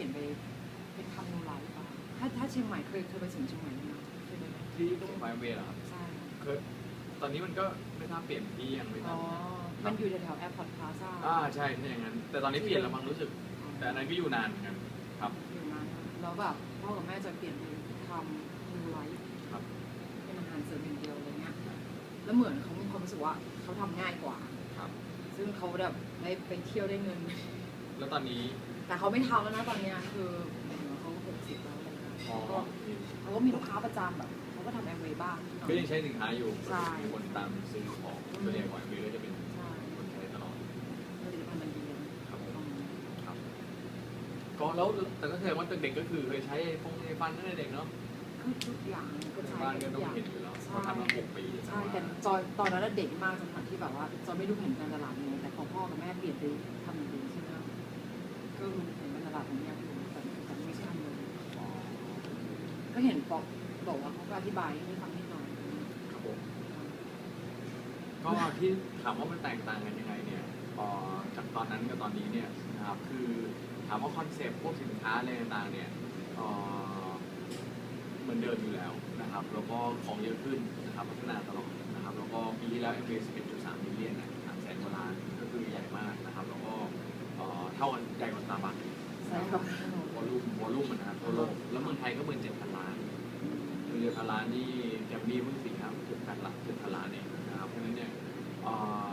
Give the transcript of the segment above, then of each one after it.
ลี่ยนไปไปทำโนไลท์ป่ะถ้าถ้าเชียงใหม่เคยเคยไปถึงเชียงใหม่ไหมนะเคยไปไหมที่ตรงไฟเวย์เหรอครับใช่เคยตอนนี้มันก็ไม่ทราบเปลี่ยนที่ยังไม่ทอ๋ราอบมันอยู่แถวแอร์พอร์ตพลาซ่าอ่าใช่ใช่อย่างนั้น แต่ตอนนี้เปลี่ยนแล้วมั้งรู้สึก แต่อันนั้นก็อยู่นานเหมือนกัน ครับ อยู่นั้นแล้วแบบพ่อกับแม่จะเปลี่ยนไปทำโนไลท์ครับ เป็นอาหารเสริมอย่างเดียวอะไรเงี้ยแล้วเหมือนเขามีความรู้สึกว่าเขาทำง่ายกว่า ครับ ซึ่งเขาแบบได้ไปเที่ยวได้เงิน แล้วตอนนี้ แต่เขาไม่ทำแล้วนะตอนเนี้ยคือเขาหกสิบแล้วอะไรเงี้ยอ๋อ ก็เขาก็มีลูกค้าประจำแบบเขาก็ทำแอมเวย์บ้างนิดหน่อก็ยังใช้สินค้าอยู่ใช่ มีคนตามซื้อของตัวเองของเอเมก็จะเป็นใช่คนใช้ตลอดผลิตภัณฑ์มันดีอะครับผมครับก็แล้วแต่ก็แสดงว่าเด็กก็คือเคยใช้ไอโฟนไอฟันตั้งแต่เด็กเนาะคือทุกอย่างก็ในใช้บ้านก็ทุต้อกองย่าง เห็นอยู่แล้วเขาทำมาหกปีใช่แต่จอยตอนนั้นนะเด็กมากจนถึงที่แบบว่าจอยไม่รู้แผนการตลาดยังไงแต่พองพ่อกับแม่เปลี่ยนไปทำอย่าง อื่นใช่ไหมก็รู้แผนรตลาดของแม่อยู่แต่แต่ไม่ใช่ทำเลยก็เห็นบอกบอกว่าเขาก็อธิบายให้ฟังนิดหน่อยครับผมก็ที่ถามว่ามันแตกต่างกันยังไงเนี่ยพอจากตอนนั้นกับตอนนี้เนี่ยนะครับคือถามว่าคอนเซปต์พวกสินค้าอะไรต่างๆเนี่ยเหมือนเดิมอยู่แล้วนะครับแล้วก็ของเยอะขึ้นนะครับพัฒนาตลอดนะครับแล้วก็ปีที่แล้ว m อ11.3มิลเลียนนะสามแสนกว่าล้านก็คือใหญ่มากนะครับ แล้วก็เอ่อเท่า กันใหญ่กว่าสตาร์บัคใช่ครับ วอลลุ่มวอลลุ่มนะครับทั่วโลกแล้วเมืองไทยก็เมือนเจ็ดพันล้านเมือนเจ็ดพันล้านนี่แกมมี่เพิ่งสี่ครับเจ็ดพันล้านเจ็ดพันล้านเองนะครับเพราะฉะนั้นเนี่ยเอ่อ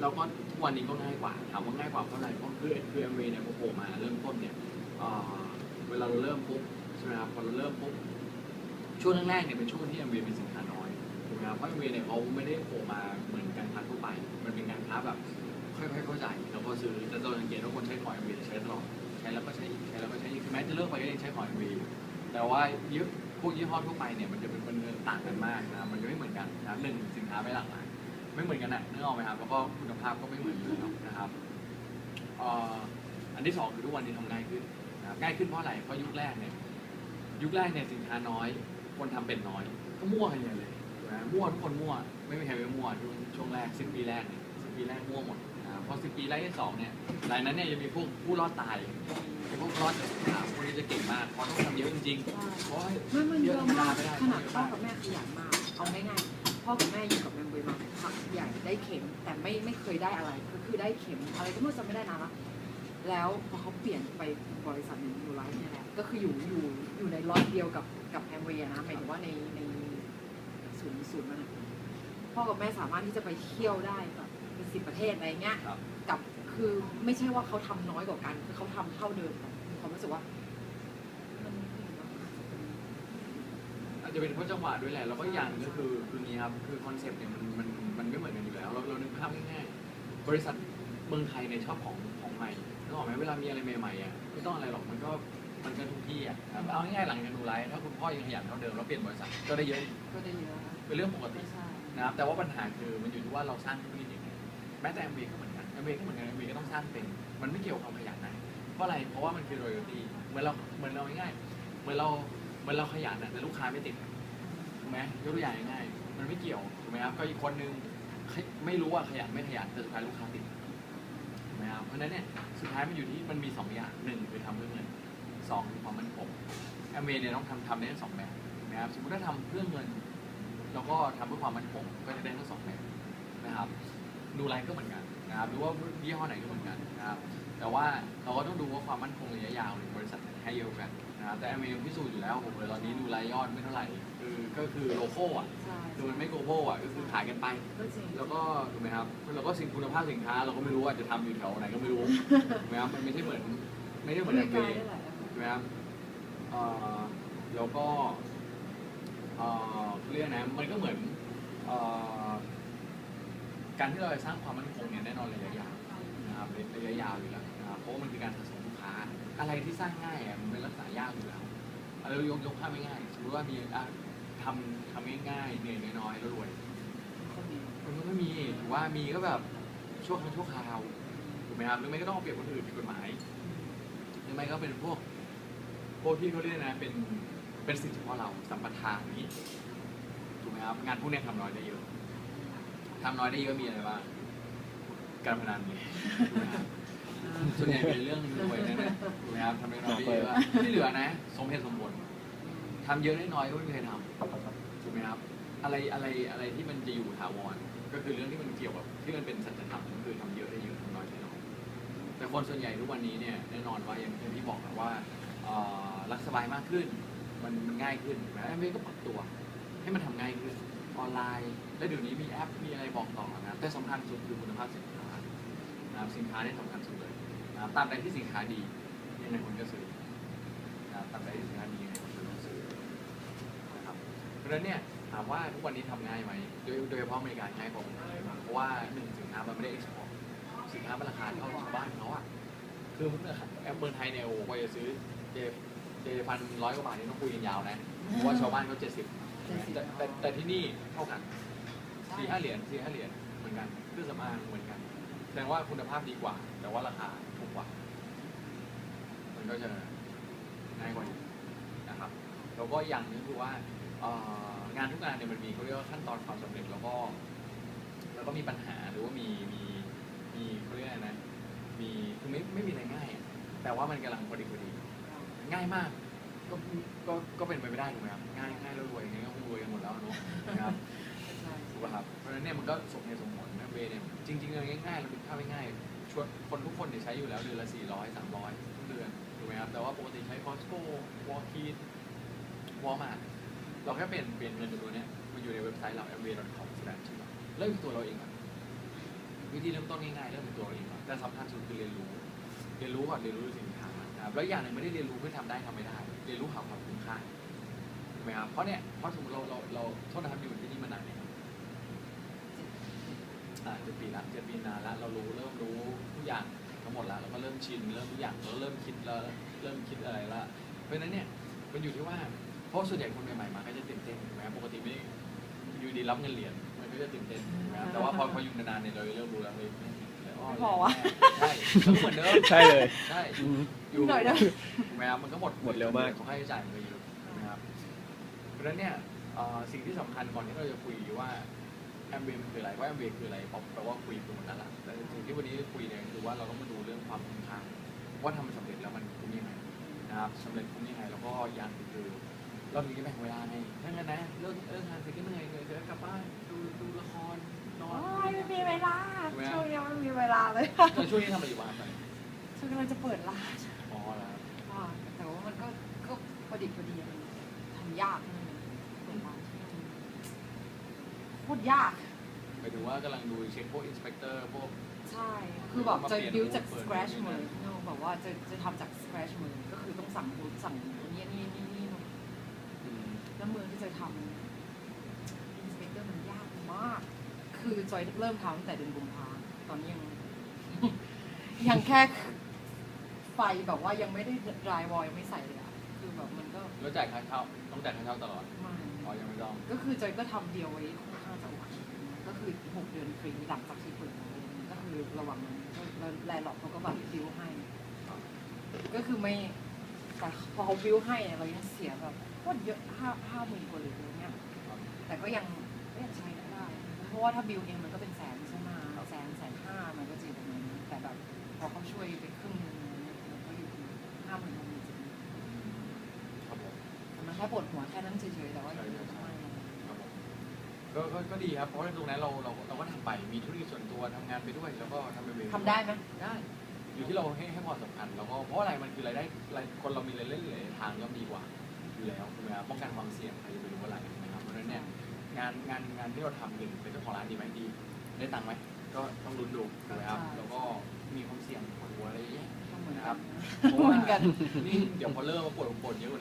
เราก็ทุกวันนี้ก็ง่ายกว่าถามว่าง่ายกว่าเพราะอะไรเพราะคือคือเอ็มวีเนี่ยพอโผล่มาเริ่มต้นเนี่ยเอ่อเวลาเราเริ่มปุ๊บใช่ไหมครับพอเราเริ่มปุ๊บช่วงแรกๆเนี่ยเป็นช่วงที่เอ็มวีเป็นสินค้าน้อยถูกไหมครับเพราะเอ็มวีเนี่ยเขาไม่ได้โผล่มาเหมือนการค้าทั่วไป มันเป็นการค้าแบบ ค่อยๆเข้าใจแล้วก็ซื้อแต่เราสังเกตว่าคนใช้ของ MV ใช้ตลอดใช้แล้วก็ใช้อีกใช้แล้วก็ใช้อีกแม้จะเลิกไปก็ยังใช้ของ MV อยู่แต่ว่ายี่พวกยี่ห้อทั่วไปเนี่ยมันจะเป็นมันต่างกันมากนะครับมันจะไม่เหมือนกันนะหนึ่งสินค้าไม่หลากหลายไม่เหมือนกันนะนึกออกไหมครับแล้วก็คุณภาพก็ไม่เหมือนกันนะครับอันที่สองคือทุกวันนี้ทำง่ายขึ้นนะครับง่ายขึ้นเพราะอะไรเพราะยุคแรกเนี่ยยุคแรกเนี่ยสินค้าน้อย คนทำเป็นน้อย ก็มั่วกันเลยถูกไหมมั่วทุกคนมั่วไม่มีใครไม่มั่วช่วงแรกสิบปีแรกเนี่ยสิบปีแรกมั่วหมด พอสิบปีแรกที่สองเนี่ยหลังนั้นเนี่ยจะมีพวกผู้รอดตายไอ้พวกรอดจากสงครามพวกนี้จะเก่งมากเพราะต้องทำเยอะจริงๆเพราะว่าไม่มันเยอะมากเยอะธรรมาขนาดพ่อกับแม่ขยันมากเอาง่ายๆพ่อกับแม่อยู่กับแมมเบย์มาพักใหญ่ได้เข็มแต่ไม่ไม่เคยได้อะไรก็คือได้เข็มอะไรก็ไม่จำไม่ได้นานละแล้วพอเขาเปลี่ยนไปบริษัทหนึ่งอยู่ไลฟ์เนี่ยแหละก็คืออยู่อยู่อยู่ในล็อตเดียวกับกับแอมเวย์นะหมายถึงว่าในในศูนย์ศูนย์มันอะ พ่อกับแม่สามารถที่จะไปเที่ยวได้แบบเป็นสิบประเทศอะไรเงี้ยครับ กับคือไม่ใช่ว่าเขาทำน้อยกว่ากันคือเขาทำเท่าเดิมแต่มีความรู้สึกว่า มันไม่เห็นว่าอาจจะเป็นอาจจะเป็นเพราะจังหวะด้วยแหละแล้วก็อย่างหนึงก็คือคือนี้ครับคือคอนเซปต์เนี่ยมันมันมันไม่เหมือนกันอยู่แล้ว เราเรานึกภาพง่ายๆบริษัทเมืองไทยเนี่ยชอบของของใหม่นึกออกไหมเวลามีอะไรใหม่ๆอะไม่ต้องอะไรหรอกมันก็มันก็ทุกที่อะครับเอาง่ายๆหลังจากดูไลฟ์ถ้าคุณพ่อยังขยันเท่าเดิมแล้วเปลี่ยนบริษัทก็ได้เยอะอีกก็ได้เยอะนะเป็นเรื่องปกติไม่ใช่ นะครับแต่ว่าปัญหาคือมันอยู่ที่ว่าเราสร้างธุรกิจยังไงแม้แต่ MV ก็เหมือนกัน MV ก็เหมือนกัน MV ก็ต้องสร้างเป็น มันไม่เกี่ยวกับความขยันนะเพราะอะไรเพราะว่ามันคือ royalty เหมือนเราเหมือนเราง่ายเหมือนเราเหมือนเราขยันนะแต่ลูกค้าไม่ติดถูกไหมยกตัวอย่างง่ายมันไม่เกี่ยวถูกไหมครับก็อีกคนนึงไม่รู้ว่าขยันไม่ขยันแต่สุดท้ายลูกค้าติดถูกไหมครับเพราะฉะนั้นเนี่ยสุดท้ายมันอยู่ที่มันมีสองอย่างหนึ่งคือทำเพื่อเงินสองคือความมั่นคง MV เนี่ยต้องทำทำได้ทั้งสองแบบถูกไหมครับสมมติถ้าทำเพื่อเงิน แล้วก็ทำเพื่อความมั่นคงก็จะได้ทั้งสองแบบนะครับ ดูไลน์ก็เหมือนกันนะครับหรือว่ายี่ห้อไหนก็เหมือนกันนะครับ แต่ว่าเราก็ต้องดูว่าความมั่นคงระยะยาวในบริษัทไหนให้เยอะกันนะครับแต่อเมริกพิสูจน์อยู่แล้วผมเลยตอนนี้ดูไลน์ยอดไม่เท่าไหร่คือก็คือโลโก้อะใช่คือมันไม่โกลบอลอะก็คือขายกันไป ก็จริงแล้วก็ถูกไหมครับแล้วก็สิ่งคุณภาพสินค้าเราก็ไม่รู้ว่าจะทำอยู่แถวไหนก็ไม่รู้ ถูกไหมครับมันไม่ใช่เหมือนไม่ได้เหมือนไม่แอมไกเบลย์ได้แหละใช่ไหมครับเอ่อแล้วก็ เอ่อเขาเรียกนะมันก็เหมือนเอ่อการที่เราจะสร้างความมั่นคงเนี่ยแน่นอนระยะยาวนะครับระยะยาวอยู่แล้วนะครับเพราะว่ามันคือการสะสมลูกค้า อะไรที่สร้างง่ายอะมันเป็นรักษายากอยู่แล้วเรายกยกภาพง่ายๆสมมติว่ามีอะทำทำง่ายๆเหนื่อยน้อยๆแล้วรวยมันก็ไม่มีถือว่ามีก็แบบชั่วครั้งชั่วคราวถูกไหมครับหรือไม่ก็ต้องเอาเปรียบคนอื่นผิดกฎหมายหรือไม่ก็เป็นพวกพวกที่เขาเรียกนะเป็น เป็นสิทธิ์เฉพาะเราสัมปทานอย่างนี้ถูกไหมครับงานพวกเนี้ยทำน้อยได้เยอะทำน้อยได้เยอะมีอะไรบ้างการพนันเนี่ยถูกไหมครับส่วนใหญ่เป็นเรื่องรวยนั่นแหละถูกไหมครับทำน้อยๆได้เยอะที่เหลือนะ สมเหตุสมผลทำเยอะได้น้อยก็ไม่มีใครทำถูกไหมครับ อะไรอะไรอะไรที่มันจะอยู่ถาวรก็คือเรื่องที่มันเกี่ยวกับที่มันเป็นสัจธรรมก็คือทำเยอะได้เยอะทำน้อยได้น้อยแต่คนส่วนใหญ่ทุกวันนี้เนี่ยแน่นอนว่าอย่างที่บอกนะว่าเอ่อรักสบายมากขึ้น มันมันง่ายขึ้นถูกไหมแอมเวก็ปรับตัว ให้มันทำง่ายขึ้นออนไลน์ แล้วเดี๋ยวนี้มีแอปมีอะไรบอกต่อนะแต่สำคัญสุดคือคุณภาพสินค้านะครับสินค้าเนี่ยสำคัญสุดเลยนะครับตามใดที่สินค้าดียังไงคนก็ซื้อนะครับตามใดที่สินค้าดียังไงคนก็ต้องซื้อนะครับเพราะฉะนั้นเนี่ยถามว่าทุกวันนี้ทำง่ายไหมโดยโดยเฉพาะอเมริกาง่ายกว่าคนไทยมเพราะว่าหนึ่งสินค้ามันไม่ได้เอ็กซ์พอร์ตสินค้ามันราคาเท่าชาวบ้านเขาอะคือแอปเปิลไทยเนี่ยโอ้โหกว่าจะซื้อเจ เจพันร้อยกว่าบาทนี่ต้องคุยกันยาวนะเพราะว่าชาวบ้านเขาเจ็ดสิบแต่แต่แต่ที่นี่เท่ากันสี่ห้าเหรียญสี่ห้าเหรียญเหมือนกันเครื่องสำอางเหมือนกันแสดงว่าคุณภาพดีกว่า แต่ว่าราคาถูกกว่า มันก็จะง่ายกว่าอยู่นะครับแล้วก็อย่างหนึงคือว่าเอ่องานทุกงานเนี่ยมันมีเขาเรียกว่าขั้นตอนความสำเร็จแล้วก็ แล้วก็มีปัญหาหรือว่ามีมีมีเขาเรียกอะไรนะมีคือไม่ไม่มีอะไรง่ายอะแต่ว่ามันกำลังพอดีพอดี ง่ายมาก ก็ก็ก็เป็นไปไม่ได้ถูกไหมครับง่ายง่ายแล้วรวยไงก็คงรวยกันหมดแล้วเนอะนะครับใช่ถูกป่ะครับเพราะฉะนั้นเนี่ยมันก็สมเหตุสมผลนะเวเนี่ยจริงๆเลยง่ายๆเราคิดภาพง่ายชวนคนทุกคนเนี่ยใช้อยู่แล้วเดือนละ 400 300ทุกเดือนถูกไหมครับแต่ว่าปกติใช้ Costco Walkit Walmart เราแค่เปลี่ยนเปลี่ยนเงินตัวเนี้ยมันอยู่ในเว็บไซต์เรา amway.com เริ่มที่ตัวเราเองก่อนวิธีเริ่มต้นง่ายๆเริ่มตัวเราเองก่อนแต่สำคัญสุดคือเรียนรู้ เรียนรู้ก่อนเรียนรู้สินค้า นะครับแล้วอย่างหนึ่งไม่ได้เรียนรู้เพื่อทำได้ทำไม่ได้ เรียนรู้หาความคุ้มค่าถูกไหมครับเพราะเนี่ยเพราะสมมติเราเราเราโทษนะครับอยู่ที่นี่มานานเนี่ยงอ่าเจ็ดปีละเจ็ดปีนานละเรารู้เริ่มรู้ทุกอย่างทั้งหมดละเราก็เริ่มชินเริ่มทุกอย่างเราเริ่มคิดแล้วเริ่มคิดอะไรละเพราะฉะนั้นเนี่ยมันอยู่ที่ว่าเพราะส่วนใหญ่คนใหม่ๆมาก็จะตื่นเต้นถูกไหมครับปกติไม่อยู่ดีรับเงินเหรียญมันก็จะตื่นเต้นถูกไหมครับแต่ว่าพอพออยู่นานๆเนี่ยเราเริ่มรู้แล้วเฮ้ย ไม่ไม่ไม่พอวะใช่แล้วก็เหมือนเดิมใช่เลย ใช่อืม อยู่หน่อยเดียวถูกไหมครับมันก็หมดหมดเร็วมาก ค่าใช้จ่ายมันก็เยอะนะครับเพราะฉะนั้นเนี่ยเอ่อสิ่งที่สำคัญก่อนที่เราจะคุยว่าแอมเบคืออะไรว่าแอมเบคืออะไรบอกแปลว่าคุยคือหมดนั่นแหละแต่สิ่งที่วันนี้คุยเนี่ยคือว่าเราต้องมาดูเรื่องความคุ้มค่าว่าทำมันสำเร็จแล้วมันคุ้มยังไงนะครับสำเร็จคุ้มยังไงแล้วก็อยังคือเรามีแบ่งเวลาไงถ้างั้นนะเลิกเลิกงานเสร็จก็เหนื่อยเหนื่อยเสร็จก็กลับบ้านดูดูละครน อนโอ้ยไม่มีเวลาถูกไหมช่วงนี้ไม่มีเวลาเลยแล้วช่วงนี้ทำอะไรอยู่บ้างตอนนี้ช่วงกำลังจะเปิดร้านอ๋อแล้วค่ะแต่ว่ามันก็ก็พอดีพอดีมันทำยากนิดนึงเปิดร้านที่มันโคตรยากหมายถึงว่ากำลังดูเช็คพวกอินสเปกเตอร์พวกใช่ คือแบบจะมาเปลี่ยนบิวจากรูปเปิด scratch รูปเลเนี่ยยเนอะแบบว่าจะจะทำจาก scratch เลยก็คือต้องสั่งบูธสั่งอันนี้นี่นี่นี่มาอืมแล้วเมืองที่จอยทำอินสเปกเตอร์มันยากมาก คือจอยเริ่มทำตั้งแต่เดือนกุมภาตอนนี้ยัง ยังแค่ไฟแบบว่ายังไม่ได้ดรายวอลยังไม่ใส่เลยอะคือแบบมันก็แล้วจ่ายค่าเช่าต้องจ่ายค่าเช่าตลอดไม่อ๋อยังไม่ต้องก็คือจอยก็ทำเดียวไว้ค่อนข้างจะโอเคก็คือหกเดือนฟรีหลังจากที่เปิดมาเลยก็คือระหว่างนั้นก็แลนด์หลอกเขาก็แบบบิวให้ ก็คือไม่แต่พอเขาบิวให้เนี่ยเรายังเสียแบบโคตรเยอะห้าห้าหมื่นกว่าเหรียญอะไรเงี้ยแต่ก็ยังก็ยังใช้ได้ เพราะว่าถ้าบิวเองมันก็เป็นแสนใช่ไหมแสนแสนห้ามันก็จะอยู่ตรงนั้นแต่แบบพอเขาช่วยไปครึ่งหนึงเนี่ยมันก็อยู่ที่ห้าหมื่นหกหมื่นเจ็ดหมื่นครับผมแต่มันแค่ปวดหัวแค่นั้นเฉยๆแต่ว่าอย่างอื่นก็ไม่ครับผมก็ก็ก็ดีครับเพราะว่าตรงนั้นเราเราเราก็ทำไปมีธุรกิจส่วนตัวทำงานไปด้วยแล้วก็ทำไปเรื่อยๆทำได้ไหมได้ อยู่ที่เราให้ให้ความสำคัญแล้วก็เพราะอะไรมันคือรายได้รายคนเรามีรายได้หลายๆทางย่อมดีกว่าอยู่แล้วถูกไหมครับป้องกันความเสี่ยงใครจะไปรู้อะไรนะครับเพราะฉะนั้นเนี่ย งานงานงานที่เราทำหนึ่งเป็นเจ้าของร้านดีไหมดีได้ตังค์ไหมก็ต้องลุ้นดูถูกไหมครับ แล้วก็มีความเสี่ยงปวดหัวอะไรเยอะแยะก็เหมือนนะคกัรันบเหมือนกัน นี่เดี๋ยวพอเริ่มมาปวดปวดเยอะกว่านี้